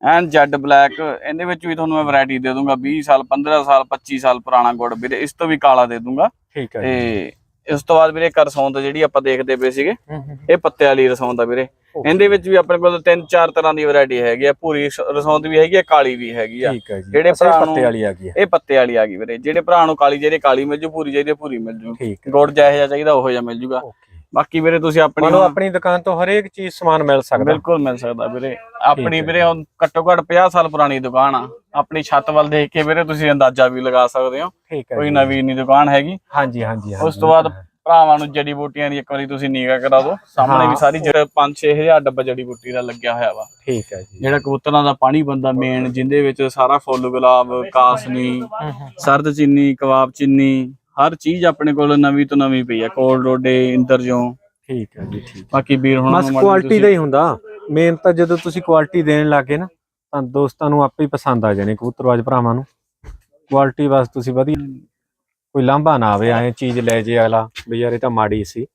A: ਐਨ ਜੈਡ ਬਲੈਕ ਇਹਦੇ ਵਿੱਚ ਵੀ ਤੁਹਾਨੂੰ ਮੈਂ ਵੈਰਾਈਟੀ ਦੇ ਦੂੰਗਾ 20 ਸਾਲ 15 ਸਾਲ 25 ਸਾਲ ਪੁਰਾਣਾ ਗੁੜ ਵੀਰੇ ਇਸ ਤੋਂ ਵੀ ਕਾਲਾ ਦੇ ਦੂੰਗਾ।
B: ਠੀਕ ਹੈ
A: ਤੇ ਇਸ ਤੋਂ ਬਾਅਦ ਵੀਰੇ ਇੱਕ ਰਸੌਂਤ ਜਿਹੜੀ ਆਪਾਂ ਦੇਖਦੇ ਪਏ ਸੀਗੇ ਇਹ ਪੱਤੇ ਵਾਲੀ ਰਸੌਂਤ ਆ ਵੀਰੇ। ਇਹਦੇ ਵਿੱਚ ਵੀ ਆਪਣੇ ਕੋਲ ਤਿੰਨ ਚਾਰ ਤਰ੍ਹਾਂ ਦੀ ਵੈਰਾਈਟੀ ਹੈਗੀ ਆ ਪੂਰੀ ਸ- ਰਸੌਂਤ ਵੀ ਹੈਗੀ ਆ ਕਾਲੀ ਵੀ ਹੈਗੀ ਆ।
B: ਜੀ।
A: ਜਿਹੜੇ ਭਰਾ
B: ਪੱਤੇ
A: ਨੂੰ-
B: ਵਾਲੀ ਆ ਗਈ
A: ਇਹ ਪੱਤੇ ਵਾਲੀ ਆ ਗਈ ਵੀਰੇ। ਜਿਹੜੇ ਭਰਾ ਨੂੰ ਕਾਲੀ ਜਿਹੜੀ ਕਾਲੀ ਮਿਲ ਜੂ ਪੂਰੀ ਚਾਹੀਦੀ ਪੂਰੀ ਮਿਲ ਜੂ। ਗੁੜ ਜਿਹੋ ਜਿਹਾ ਚਾਹੀਦਾ ਉਹੋ ਜਿਹਾ ਮਿਲ ਜੂਗਾ। ਬਾਕੀ ਵੀਰੇ ਤੁਸੀਂ ਆਪਣੀ
B: ਮਨੋ ਆਪਣੀ ਦੁਕਾਨ ਤੋਂ ਹਰੇਕ ਚੀਜ਼ ਸਮਾਨ ਮਿਲ ਸਕਦਾ।
A: ਬਿਲਕੁਲ ਮਿਲ ਸਕਦਾ ਵੀਰੇ। ਆਪਣੀ ਵੀਰੇ ਹੁਣ ਘੱਟੋ ਘੱਟ 50 ਸਾਲ ਪੁਰਾਣੀ ਦੁਕਾਨ ਆ। ਆਪਣੀ ਛੱਤ ਵੱਲ ਦੇਖ ਕੇ ਵੀਰੇ ਤੁਸੀਂ ਅੰਦਾਜ਼ਾ ਵੀ ਲਗਾ ਸਕਦੇ ਹੋ।
B: ਠੀਕ ਹੈ
A: ਕੋਈ। ਨਵੀਂ ਨਹੀਂ ਦੁਕਾਨ ਹੈਗੀ।
B: ਹਾਂਜੀ ਹਾਂਜੀ
A: ਉਸ ਤੋਂ ਬਾਅਦ ਭਰਾਵਾਂ ਨੂੰ ਜੜੀ ਬੂਟੀਆਂ ਦੀ ਇੱਕ ਵਾਰੀ ਤੁਸੀਂ ਨਿਗਾ ਕਰਾ ਦਿਓ। ਸਾਹਮਣੇ ਵੀ। ਸਾਰੀ ਜਿਹੜਾ 5-6000 ਡੱਬਾ ਜੜੀ ਬੂਟੀ ਦਾ ਲੱਗਿਆ ਹੋਇਆ ਵਾ।
B: ਠੀਕ ਹੈ ਜੀ।
A: ਜਿਹੜਾ ਕਬੂਤਰਾਂ ਦਾ ਪਾਣੀ ਬੰਦਾ ਮੇਨ ਜਿੰਦੇ ਵਿੱਚ ਸਾਰਾ ਫੁੱਲ ਗੁਲਾਬ ਕਾਸਨੀ ਸਰਦ ਚੀਨੀ ਕਬਾਬ ਚੀਨੀ ਹਰ ਚੀਜ਼ ਆਪਣੇ ਕੋਲ ਨਵੀਂ ਤੋਂ ਨਵੀਂ ਪਈ ਆ। ਕੋਲ ਰੋਡੇ ਇੰਦਰਜੋਂ
B: ਠੀਕ ਹੈ ਜੀ ਠੀਕ
A: ਬਾਕੀ ਵੀਰ ਹੁਣ
B: ਬਸ ਕੁਆਲਿਟੀ ਦਾ ਹੀ ਹੁੰਦਾ। ਮੇਨ ਤਾਂ ਜਦੋਂ ਤੁਸੀਂ ਕੁਆਲਿਟੀ ਦੇਣ ਲੱਗੇ ਨਾ ਤਾਂ ਦੋਸਤਾਂ ਨੂੰ ਆਪੇ ਹੀ ਪਸੰਦ ਆ ਜਾਣੀ ਕਬੂਤਰਵਾਜ ਭਰਾਵਾਂ ਨੂੰ। ਕੁਆਲਿਟੀ ਬਸ ਤੁਸੀਂ ਵਧੀਆ ਕੋਈ ਲਾਂਭਾ ਨਾ ਆਵੇ ਐ ਚੀਜ਼ ਲੈ ਜੇ ਅਗਲਾ ਵੀ ਯਾਰ ਇਹ ਤਾਂ ਮਾੜੀ ਸੀ।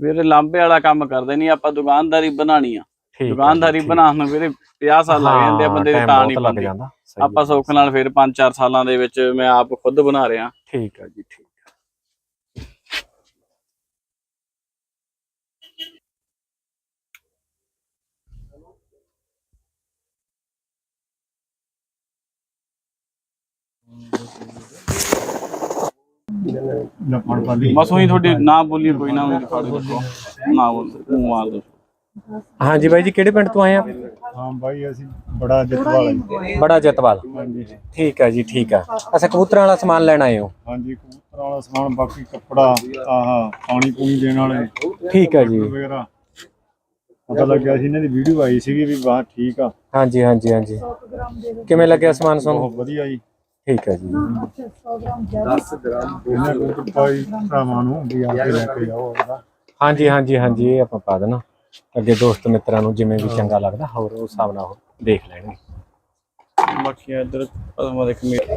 A: ਵੀਰੇ ਲਾਂਬੇ ਵਾਲਾ ਕੰਮ ਕਰਦੇ ਨਹੀਂ ਆਪਾਂ ਦੁਕਾਨਦਾਰੀ ਬਣਾਣੀ ਆ। ਦੁਕਾਨਦਾਰੀ ਬਣਾਉਣ ਨੂੰ ਵੀਰੇ 50 ਸਾਲ ਲੱਗ ਜਾਂਦੇ ਆ ਬੰਦੇ ਦੇ ਤਾਂ ਨਹੀਂ ਆਪਾਂ। ਸੌਖ ਨਾਲ ਫਿਰ 5-4 ਸਾਲਾਂ ਦੇ ਵਿੱਚ ਮੈਂ ਆਪ ਖੁਦ ਬਣਾ ਰਿਹਾ।
B: ਠੀਕ ਹੈ ਜੀ ਠੀਕ।
A: ਬਸ ਉਹੀ ਤੁਹਾਡੀ ਨਾ ਬੋਲੀ ਕੋਈ ਨਾ ਮੇਰੀ ਫੜ ਦੇਖੋ। ਨਾ ਬੋਲ ਮੂੰਹ ਮਾਰ ਦੋ
B: ਹਾਂਜੀ ਬਾਈ ਜੀ ਕਿਹੜੇ ਪਿੰਡ ਤੋਂ ਆਏ ਆ?
C: ਹਾਂ ਬਾਈ ਅਸੀਂ ਬੜਾ ਜਿੱਤਵਾਲ ਹਾਂ
B: ਬੜਾ ਜਤਵਾਲ। ਠੀਕ ਹੈ ਜੀ ਠੀਕ ਹੈ ਅੱਛਾ ਕਬੂਤਰਾਂ ਵਾਲਾ ਸਮਾਨ ਲੈਣ ਆਏ ਹੋ?
C: ਹਾਂਜੀ ਕਬੂਤਰਾਂ ਵਾਲਾ ਸਮਾਨ ਬਾਕੀ ਕੱਪੜਾ ਆਹ ਪਾਣੀ ਪੂਣੀ ਦੇਣ ਵਾਲੇ
B: ਠੀਕ ਹੈ ਜੀ।
C: ਵਗੈਰਾ। ਪਤਾ ਲੱਗਿਆ ਸੀ ਇਹਨਾਂ ਦੀ ਵੀਡੀਓ ਆਈ ਸੀਗੀ ਵੀ ਵਾਹ ਠੀਕ ਆ।
B: ਹਾਂਜੀ ਹਾਂਜੀ ਹਾਂਜੀ। ਕਿਵੇਂ ਲੱਗਿਆ ਸਮਾਨ ਤੁਹਾਨੂੰ?
C: ਬਹੁਤ ਵਧੀਆ ਜੀ।
B: ਠੀਕ ਹੈ ਜੀ।
C: ਇਹਨਾਂ ਕੋਲ ਪਾਈ ਭਰਾਵਾਂ ਨੂੰ ਵੀ ਆ ਕੇ ਲੈ ਕੇ ਜਾਓ ਉਹਦਾ
B: ਹਾਂਜੀ ਹਾਂਜੀ ਹਾਂਜੀ ਇਹ ਆਪਾਂ ਪਾ ਦੇਣਾ। ਅੱਗੇ ਦੋਸਤ ਮਿੱਤਰਾਂ ਨੂੰ ਜਿਵੇਂ ਵੀ ਚੰਗਾ ਲੱਗਦਾ ਹੋਰ ਉਸ ਹਿਸਾਬ ਨਾਲ ਉਹ ਦੇਖ ਲੈਣਗੇ।
A: ਬਾਕੀ ਇੱਧਰ ਪਦਮਾ ਦੇ ਕਮੇਟੀ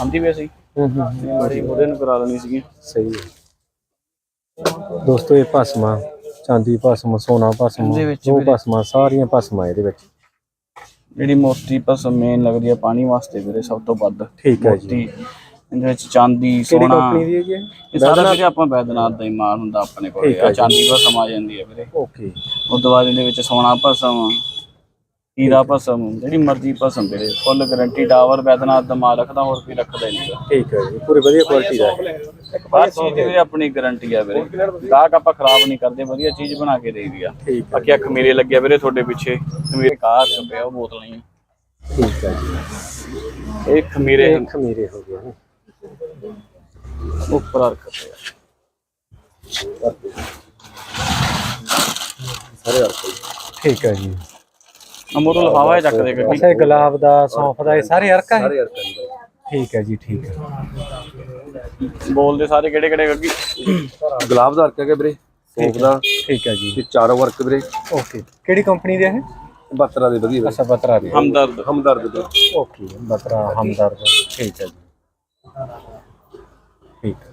A: ਆਂਦੀ ਵੀ ਅਸੀਂ
B: ਹੂੰ ਹੂੰ
A: ਮਾੜੀ ਉਹਦੇ ਨੂੰ ਕਰਾ ਲੈਣੀ ਸੀਗੀ
B: ਸਹੀ ਹੈ। ਦੋਸਤੋ ਇਹ ਭਸਮਾ ਚਾਂਦੀ ਭਸਮ ਸੋਨਾ ਭਸਮ
A: ਇਹਦੇ ਵਿੱਚ
B: ਦੋ
A: ਵੀਰੇ-
B: ਭਸਮਾਂ ਸਾਰੀਆਂ ਭਸਮਾਂ ਇਹਦੇ ਵਿੱਚ।
A: ਜਿਹੜੀ ਮੋਸਟੀ ਪਸਮ ਮੇਨ ਲੱਗਦੀ ਆ ਪਾਣੀ ਵਾਸਤੇ ਵੀਰੇ ਸਭ ਤੋਂ ਵੱਧ।
B: ਠੀਕ ਹੈ ਜੀ।
A: ਮੋਤੀ ਇਹਦੇ ਵਿੱਚ ਚਾਂਦੀ
B: ਕਿਹੜੀ
A: ਸੋਨਾ।
B: ਕੰਪਨੀ ਦੀ ਹੈ ਜੀ ਇਹ?
A: ਸਾਰਾ ਵੀਰੇ ਆਪਾਂ ਵੈਦਨਾਥ ਦਾ ਹੀ ਮਾਲ ਹੁੰਦਾ ਆਪਣੇ ਕੋਲ।
B: ਠੀਕ ਹੈ
A: ਆ
B: ਜੀ।
A: ਚਾਂਦੀ ਭਸਮ ਆ ਜਾਂਦੀ ਹੈ ਵੀਰੇ।
B: ਓਕੇ।
A: ਉਸ ਤੋਂ ਬਾਅਦ ਇਹਦੇ ਵਿੱਚ ਸੋਨਾ ਭਸਮ ਹੀਰਾ ਭਸਮ ਜਿਹੜੀ ਮਰਜ਼ੀ ਭਸਮ ਵੀਰੇ ਫੁੱਲ ਗਾਰੰਟੀ ਡਾਵਰ ਵੈਦਨਾਥ ਦਾ ਮਾਲ ਰੱਖਦਾ ਹੋਰ ਵੀ ਰੱਖਦਾ ਹੀ ਨਹੀਂਗਾ
B: ਠੀਕ ਹੈ ਜੀ ਪੂਰੀ ਵਧੀਆ ਕੁਆਲਿਟੀ ਦਾ ਹੈ।
A: ਹਰ ਚੀਜ਼ ਦੀ ਆਪਣੀ ਗਾਰੰਟੀ ਆ ਵੀਰੇ। ਗਾਹਕ ਆਪਾਂ ਖਰਾਬ ਨਹੀਂ ਕਰਦੇ ਵਧੀਆ ਚੀਜ਼ ਬਣਾ ਕੇ ਦੇਈਦੀ। ਆ
B: ਠੀਕ ਹੈ
A: ਬਾਕੀ ਅੱਖ ਮੇਰੇ ਲੱਗਿਆ ਵੀਰੇ ਤੁਹਾਡੇ ਪਿੱਛੇ। ਖਮੀਰੇ ਕਾਹ ਪਿਆ ਉਹ ਬੋਤਲ ਨਹੀਂ।
B: ਠੀਕ ਹੈ ਜੀ।
A: ਇਹ ਖਮੀਰੇ
B: ਇਹ ਖਮੀਰੇ ਹੋ ਗਏ ਨੇ।
A: ਉੱਪਰ ਰੱਖ ਪਿਆ
B: ਠੀਕ ਹੈ ਜੀ।
A: ਅਮਰੋ ਲਫਾਵਾ ਹੀ ਚੱਕ ਦੇ ਗੱਡੀ।
B: ਅੱਛਾ ਇਹ ਗੁਲਾਬ ਦਾ ਸੌਂਫ ਦਾ ਇਹ ਸਾਰੇ ਅਰਕਾ ਹੈ?
D: ਸਾਰੇ ਅਰਕਨ ਦਾ
B: ਠੀਕ ਹੈ ਜੀ ਠੀਕ ਹੈ।
A: ਬੋਲਦੇ ਸਾਰੇ ਕਿਹੜੇ ਕਿਹੜੇ ਗੱਗੀ
D: ਗੁਲਾਬ ਦਾ ਅਰਕ ਹੈਗਾ ਵੀਰੇ ਸੌਂਫ ਦਾ।
B: ਠੀਕ ਹੈ ਜੀ।
D: ਤੇ ਚਾਰੋਂ ਵਰਕ ਵੀਰੇ।
B: ਓਕੇ ਕਿਹੜੀ ਕੰਪਨੀ ਦੇ ਹੈ
D: ਬਤਰਾ ਦੇ ਵਧੀਆ
B: ਅੱਛਾ ਬਤਰਾ ਦੇ।
A: ਹਮਦਰਦ।
D: ਹਮਦਰਦ ਦੇ।
B: ਓਕੇ ਬਤਰਾ ਹਮਦਰਦ ਠੀਕ ਹੈ ਜੀ। ਠੀਕ ਹੈ।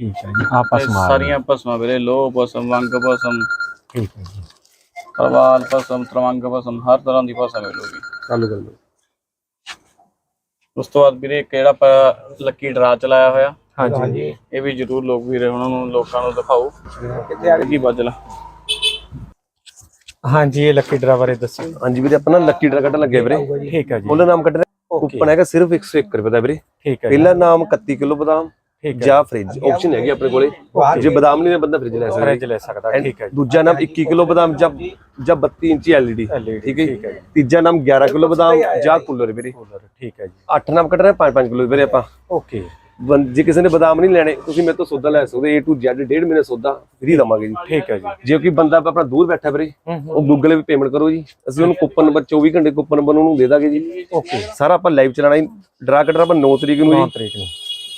B: ਠੀਕ ਹੈ ਜੀ ਆਪਸ
A: ਇਹ
B: ਮਾਰ
A: ਸਾਰੀਆਂ ਭਸਮਾਂ ਵੀਰੇ ਲੋਹ ਭਸਮ ਵੰਗ ਭਸਮ
B: ਠੀਕ ਹੈ ਜੀ।
A: ਪ੍ਰਵਾਲ ਭਸਮ ਤਰਵੰਗ ਭਸਮ ਹਰ ਤਰ੍ਹਾਂ ਦੀ ਭਸਮ ਮਿਲੂਗੀ
D: ਚਾਲੂ ਕਰ ਲਓ।
A: ਉਸ ਤੋਂ ਬਾਅਦ ਵੀਰੇ ਇੱਕ ਜਿਹੜਾ ਆਪਾਂ ਲੱਕੀ ਡਰਾ ਚਲਾਇਆ ਹੋਇਆ
B: ਹਾਂਜੀ।
A: ਇਹ ਵੀ ਜਰੂਰ ਲੋਕ ਵੀਰੇ ਉਹਨਾਂ ਨੂੰ ਲੋਕਾਂ ਨੂੰ ਦਿਖਾਓ। ਕਿੱਥੇ ਕੀ ਬਦਲ
B: ਹਾਂਜੀ ਇਹ ਲੱਕੀ ਡਰਾ ਬਾਰੇ ਦੱਸਿਓ
D: ਹਾਂਜੀ ਵੀਰੇ ਆਪਣਾ ਲੱਕੀ ਡਰਾ ਕੱਢਣ ਲੱਗੇ ਵੀਰੇ।
B: ਠੀਕ ਹੈ ਜੀ।
D: ਉਹਦਾ ਨਾਮ ਕੱਢ ਰਿਹਾ
B: ਓਕੇ।
D: ਕੂਪਨ ਹੈਗਾ ਸਿਰਫ 101 ਰੁਪਏ ਦਾ ਵੀਰੇ।
B: ਠੀਕ ਹੈ ਜੀ,
D: ਪਹਿਲਾ ਨਾਮ 31 ਕਿਲੋ ਬਦਾਮ ਜਾਂ ਫ੍ਰਿਜ ਆਪਸ਼ਨ ਹੈਗੀ ਆਪਣੇ ਕੋਲੇ। ਜੇ। ਬਦਾਮ ਨਹੀਂ ਨੇ ਬੰਦਾ ਫ੍ਰਿਜ ਲੈ ਸਕਦਾ।
B: ਫ੍ਰਿਜ ਲੈ ਸਕਦਾ ਠੀਕ ਹੈ ਜੀ।
D: ਦੂਜਾ ਨਾਮ 21 ਕਿਲੋ ਬਦਾਮ ਜਾਂ ਜਾਂ 32 ਇੰਚੀ LED
B: LED,
D: ਠੀਕ ਹੈ
B: ਠੀਕ ਹੈ
D: ਜੀ।
B: ਜੀ।
D: ਤੀਜਾ ਨਾਮ 11 ਕਿਲੋ ਬਦਾਮ ਜਾਂ ਕੂਲਰ ਵੀਰੇ।
B: ਠੀਕ ਹੈ ਜੀ।
D: 8 ਨਾਮ ਕੱਢ ਰਹੇ 5-5 ਕਿਲੋ ਵੀਰੇ ਆਪਾਂ।
B: ਓਕੇ।
D: ਜੇ ਕਿਸੇ ਨੇ ਬਦਾਮ ਨਹੀਂ ਲੈਣੇ ਤੁਸੀਂ ਮੇਰੇ ਤੋਂ ਸੌਦਾ ਲੈ ਸਕਦੇ A to Z ਡੇਢ ਮਹੀਨੇ ਸੌਦਾ ਫ੍ਰੀ ਦਵਾਂਗੇ ਜੀ।
B: ਠੀਕ ਹੈ ਜੀ।
D: ਜੇ ਕੋਈ ਬੰਦਾ ਆਪਣਾ ਦੂਰ ਬੈਠਾ ਵੀਰੇ ਉਹ ਗੂਗਲ ਵੀ ਪੇਮੈਂਟ ਕਰੋ ਜੀ। ਅਸੀਂ ਉਹਨੂੰ ਕੂਪਨ ਨੰਬਰ 24 ਘੰਟੇ ਕੂਪਨ ਨੰਬਰ ਉਹਨੂੰ ਦੇ ਦਾਂਗੇ ਜੀ।
B: ਓਕੇ।
D: ਸਾਰਾ ਆਪਾਂ ਲਾਈਵ ਚਲਾਣਾ ਜੀ। ਡਰਾ ਕੱਢਣਾ ਆਪਾਂ 9 ਤਰੀਕ ਨੂੰ
B: 9
D: ਜੀ।
B: ਤਰੀਕ ਨੂੰ।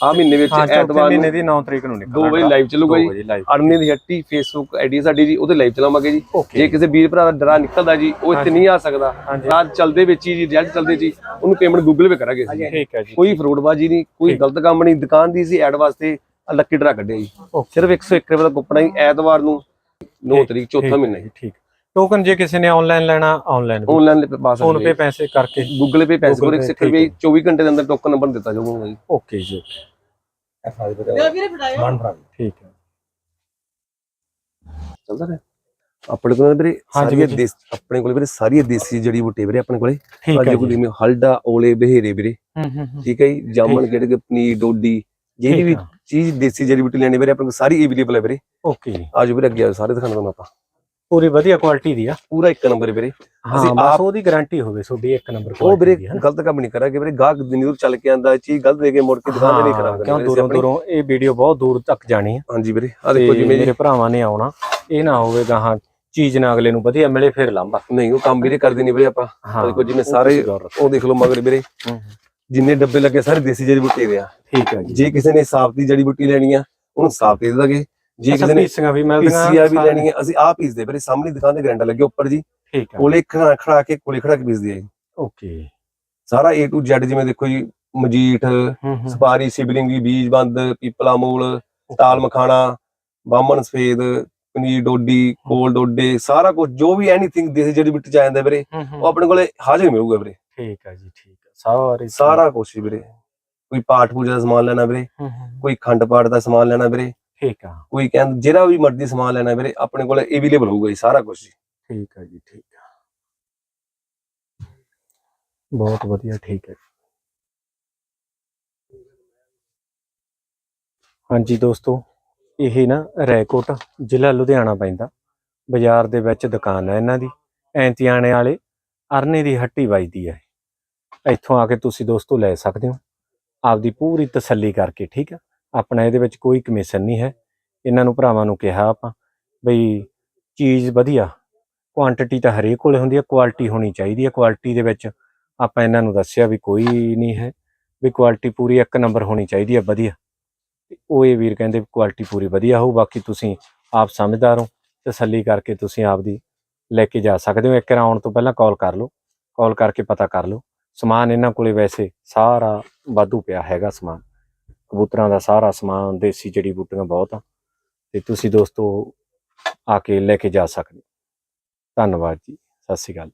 D: ਆ ਮਹੀਨੇ ਵਿੱਚ
B: ਹਾਂ ਚੌਥੇ
D: ਐਤਵਾਰ
B: ਮਹੀਨੇ
D: ਨੂੰ
B: ਦੀ 9 ਤਰੀਕ ਨੂੰ ਨਿਕਲਣਾ
D: 2 ਵਜੇ ਲਾਈਵ ਚੱਲੂਗਾ
B: ਦੋ
D: ਜੀ।
B: live।
D: ਅਰਨੀ ਦੀ ਹੱਟੀ ਫੇਸਬੁੱਕ ਆਈਡੀ ਸਾਡੀ ਜੀ ਉਹਦੇ ਲਾਈਵ ਚਲਾਵਾਂਗੇ ਜੀ।
B: Okay.
D: ਜੇ ਕਿਸੇ ਵੀਰ ਭਰਾ ਦਾ ਡਰਾ ਨਿਕਲਦਾ ਜੀ ਉਹ ਇੱਥੇ ਨਹੀਂ ਆ ਸਕਦਾ।
B: ਹਾਂਜੀ।
D: ਰਾਤ ਚੱਲਦੇ ਵਿੱਚ ਹੀ ਜੀ ਰਿਜ਼ਲਟ ਚੱਲਦੇ ਜੀ ਉਹਨੂੰ ਪੇਮੈਂਟ ਗੂਗਲ ਪੇ ਕਰਾਂਗੇ ਅਸੀਂ।
B: ਠੀਕ ਹੈ ਜੀ।
D: ਕੋਈ ਫਰੋਡਬਾਜੀ ਨਹੀਂ ਕੋਈ ਗਲਤ ਕੰਮ ਨਹੀਂ। ਦੁਕਾਨ ਦੀ ਸੀ ਐਡ ਵਾਸਤੇ ਲੱਕੀ ਡਰਾ ਕੱਢਿਆ ਜੀ।
B: Okay.
D: ਸਿਰਫ 101 ਰੁਪਏ ਦਾ ਕੁਪਨ ਹੈ ਜੀ, ਐਤਵਾਰ ਨੂੰ 9 ਤਰੀਕ ਚੌਥਾ ਮਹੀਨਾ ਜੀ।
B: ਠੀਕ। ਟੋਕਨ ਜੇ ਕਿਸੇ ਨੇ ਆਨਲਾਈਨ ਲੈਣਾ ਆਨਲਾਈਨ
D: ਆਨਲਾਈਨ ਪਾ
B: ਫੋਨ
D: ਸਕਦੇ
B: ਪੇ ਪੈਸੇ ਕਰਕੇ।
D: ਗੂਗਲ ਪੇ ਪੈਸੇ ਕੋਲ
B: Google
D: 1
B: Pay,
D: ਰੁਪਏ 24 ਘੰਟੇ ਦੇ ਅੰਦਰ ਟੋਕਨ ਨੰਬਰ ਦਿੱਤਾ ਜਾਊਗਾ ਜੀ।
B: ਓਕੇ ਜੀ। ਠੀਕ ਹੈ
D: ਚੱਲਦਾ ਰਿਹਾ ਆਪਣੇ ਕੋਲ ਵੀਰੇ
B: ਹਾਂਜੀ
D: ਸਾਰੀਆਂ
B: ਵੀਰ ਜੀ।
D: ਦੇਸ ਆਪਣੇ ਕੋਲ ਵੀਰੇ ਸਾਰੀਆਂ ਦੇਸੀ ਜੜੀ ਬੂਟੀ ਵੀਰੇ ਆਪਣੇ ਕੋਲੇ
B: ਠੀਕ ਹੈ
D: ਅੱਜ ਕੋਈ
B: ਜੀ
D: ਜਿਵੇਂ ਹਲਡਾ ਓਲੇ ਬਹਿਰੇ ਵੀਰੇ
B: ਹੂੰ ਹੂੰ ਹੂੰ।
D: ਠੀਕ ਹੈ ਜੀ ਜਾਮਨ ਕਿਹੜੇ ਕਿ ਪਨੀਰ ਡੋਡੀ ਜਿਹੜੀ ਵੀ
B: ਠੀਕ ਆ।
D: ਚੀਜ਼ ਦੇਸੀ ਜੜੀ ਬੂਟੀ ਲੈਣੀ ਵੀਰੇ ਆਪਣੇ ਕੋਲ ਸਾਰੀ ਅਵੇਲੇਬਲ ਹੈ ਵੀਰੇ
B: ਓਕੇ ਜੀ
D: ਆਜੋ ਵੀਰੇ ਅੱਗੇ ਆਓ ਸਾਰੇ ਦਿਖਾਣਾ ਤੁਹਾਨੂੰ ਆਪਾਂ
B: ਪੂਰੀ ਵਧੀਆ ਕੁਆਲਿਟੀ ਦੀ ਆ।
D: ਪੂਰਾ ਇੱਕ ਨੰਬਰ ਵੀਰੇ। ਅਸੀਂ ਆਪ-
B: ਉਹਦੀ ਗਾਰੰਟੀ ਹੋਵੇ ਤੁਹਾਡੀ ਇੱਕ ਨੰਬਰ
D: ਉਹ ਵੀਰੇ। ਗਲਤ ਕੰਮ ਨਹੀਂ ਕਰਾਂਗੇ ਵੀਰੇ। ਗਾਹਕ ਦਿਨ ਦੂਰ ਚੱਲ ਕੇ ਆਂਦਾ ਚੀਜ਼ ਗਲਤ ਦੇ ਕੇ ਮੁੜ ਕੇ ਦੁਕਾਨ ਤੇ ਨਹੀਂ ਕਰਾਂਗੇ
B: ਕਿਉਂ ਦੂਰੋਂ ਦੂਰੋਂ ਇਹ ਵੀਡੀਓ ਬਹੁਤ ਦੂਰ ਤੱਕ ਜਾਣੀ ਹੈ।
D: ਹਾਂਜੀ ਵੀਰੇ ਆ ਦੇਖੋ ਜਿਵੇਂ
B: ਮੇਰੇ ਭਰਾਵਾਂ ਨੇ ਆਉਣਾ ਇਹ ਨਾ ਹੋਵੇ ਗਾਹਾਂ ਚੀਜ਼ ਨਾ ਅਗਲੇ ਨੂੰ ਵਧੀਆ ਮਿਲੇ ਫਿਰ ਲਾਂਬਾ
D: ਨਹੀਂ ਉਹ ਕੰਮ ਵੀਰੇ ਕਰਦੇ ਨਹੀਂ ਵੀਰੇ ਆਪਾਂ। ਦੇਖੋ ਜਿਵੇਂ ਸਾਰੇ। ਉਹ ਦੇਖ ਲਓ ਮਗਰ ਵੀਰੇ। ਜਿੰਨੇ ਡੱਬੇ ਲੱਗੇ ਸਾਰੇ ਦੇਸੀ ਜੜੀ ਬੂਟੀ ਦੇ ਆ।
B: ਠੀਕ ਹੈ ਜੀ।
D: ਜੇ ਕਿਸੇ ਨੇ ਸਾਫ਼ ਦੀ ਜੜੀ ਬੂਟੀ ਲੈਣੀ ਆ ਉਹਨੂੰ ਸਾਫ਼ ਦੇ ਦਾਂਗੇ। ਜੇ ਕਿਸੇ ਨੇ
B: ਪੀਸੀਆਂ ਵੀ ਮਿਲਦੀਆਂ
D: ਪੀਸੀਆ ਵੀ ਲੈਣੀ ਹੈ ਅਸੀਂ ਆਹ ਪੀਸ ਦੇ ਵੀਰੇ ਸਾਹਮਣੀ ਦੁਕਾਨ ਦੇ ਗਰੰਟਾ ਲੱਗੇ ਉੱਪਰ ਜੀ।
B: ਠੀਕ ਹੈ।
D: ਕੋਲੇ ਖੜਾ ਖੜਾ ਕੇ ਕੋਲੇ ਖੜਾ ਕੇ ਪੀਸਦੀ ਹੈ ਜੀ।
B: ਓਕੇ।
D: ਸਾਰਾ A to Z ਜਿਵੇਂ ਦੇਖੋ ਜੀ ਮਜੀਠ ਸਪਾਰੀ ਸਿਬਲਿੰਗੀ ਬੀਜਬੰਦ ਪੀਪਲਾ ਮੂਲ ਤਾਲ ਮਖਾਣਾ ਬਾਮਣ ਸਫੇਦ ਪਨੀਰ ਡੋਡੀ ਕੋਲ ਡੋਡੇ ਸਾਰਾ ਕੁਝ ਜੋ ਵੀ ਐਨੀਥਿੰਗ ਦੇਸੀ ਜੜੀ ਬੂਟੀ ਚ ਆ ਜਾਂਦਾ ਵੀਰੇ ਉਹ। ਆਪਣੇ ਕੋਲੇ ਹਾਜ਼ਰ ਮਿਲੂਗਾ ਵੀਰੇ।
B: ਠੀਕ ਹੈ ਜੀ ਠੀਕ ਹੈ। ਸਾਰੇ
D: ਸਾਰਾ ਕੁਝ ਵੀਰੇ। ਕੋਈ ਪਾਠ ਪੂਜਾ ਦਾ ਸਮਾਨ ਲੈਣਾ ਵੀਰੇ। ਕੋਈ ਖੰਡ ਪਾਠ ਦਾ ਸਮਾਨ ਲੈਣਾ ਵੀਰੇ।
B: ਠੀਕ ਆ।
D: ਕੋਈ ਕਹਿੰਦਾ ਜਿਹੜਾ ਵੀ ਮਰਜ਼ੀ ਸਮਾਨ ਲੈਣਾ ਵੀਰੇ ਆਪਣੇ ਕੋਲ ਅਵੇਲੇਬਲ ਹੋਊਗਾ ਜੀ ਸਾਰਾ ਕੁਝ ਜੀ।
B: ਠੀਕ ਹੈ ਜੀ ਠੀਕ ਹੈ ਬਹੁਤ ਵਧੀਆ ਠੀਕ ਹੈ ਹਾਂਜੀ ਦੋਸਤੋ ਇਹ ਨਾ ਰੈਕੋਟ ਜ਼ਿਲ੍ਹਾ ਲੁਧਿਆਣਾ ਪੈਂਦਾ। ਬਾਜ਼ਾਰ ਦੇ ਵਿੱਚ ਦੁਕਾਨ ਹੈ ਇਹਨਾਂ ਦੀ। ਐਂਤਿਆਣੇ ਵਾਲੇ ਅਰਨੇ ਦੀ ਹੱਟੀ ਵੱਜਦੀ ਹੈ ਇੱਥੋਂ ਆ ਕੇ ਤੁਸੀਂ ਦੋਸਤੋ ਲੈ ਸਕਦੇ ਹੋ। ਆਪਦੀ ਪੂਰੀ ਤਸੱਲੀ ਕਰਕੇ ਠੀਕ ਹੈ ਆਪਣਾ ਇਹਦੇ ਵਿੱਚ ਕੋਈ ਕਮਿਸ਼ਨ ਨਹੀਂ ਹੈ। ਇਹਨਾਂ ਨੂੰ ਭਰਾਵਾਂ ਨੂੰ ਕਿਹਾ ਆਪਾਂ ਬਈ ਚੀਜ਼ ਵਧੀਆ ਕੁਆਂਟੀਟੀ ਤਾਂ ਹਰੇਕ ਕੋਲੇ ਹੁੰਦੀ ਹੈ ਕੁਆਲਿਟੀ ਹੋਣੀ ਚਾਹੀਦੀ ਹੈ। ਕੁਆਲਿਟੀ ਦੇ ਵਿੱਚ ਆਪਾਂ ਇਹਨਾਂ ਨੂੰ ਦੱਸਿਆ ਵੀ ਕੋਈ ਨਹੀਂ ਹੈ ਵੀ ਕੁਆਲਿਟੀ ਪੂਰੀ ਇੱਕ ਨੰਬਰ ਹੋਣੀ ਚਾਹੀਦੀ ਹੈ, ਵਧੀਆ। ਤੇ ਉਹ ਇਹ ਵੀਰ ਕਹਿੰਦੇ ਕੁਆਲਿਟੀ ਪੂਰੀ ਵਧੀਆ ਹੋਊ, ਬਾਕੀ ਤੁਸੀਂ ਆਪ ਸਮਝਦਾਰ ਹੋ, ਤਸੱਲੀ ਕਰਕੇ ਤੁਸੀਂ ਆਪਦੀ ਲੈ ਕੇ ਜਾ ਸਕਦੇ ਹੋ। ਇੱਕ ਵਾਰ ਆਉਣ ਤੋਂ ਪਹਿਲਾਂ ਕਾਲ ਕਰ ਲਓ ਕਾਲ ਕਰਕੇ ਪਤਾ ਕਰ ਲਓ। ਸਮਾਨ ਇਹਨਾਂ ਕੋਲੇ ਵੈਸੇ ਸਾਰਾ ਵਾਧੂ ਪਿਆ ਹੈਗਾ ਸਮਾਨ। ਕਬੂਤਰਾਂ ਦਾ ਸਾਰਾ ਸਮਾਨ, ਦੇਸੀ ਜੜੀ ਬੂਟੀਆਂ ਬਹੁਤ ਆ, ਤੇ ਤੁਸੀਂ ਦੋਸਤੋ ਆ ਕੇ ਲੈ ਕੇ ਜਾ ਸਕਦੇ ਹੋ। ਧੰਨਵਾਦ ਜੀ, ਸਤਿ ਸ਼੍ਰੀ ਅਕਾਲ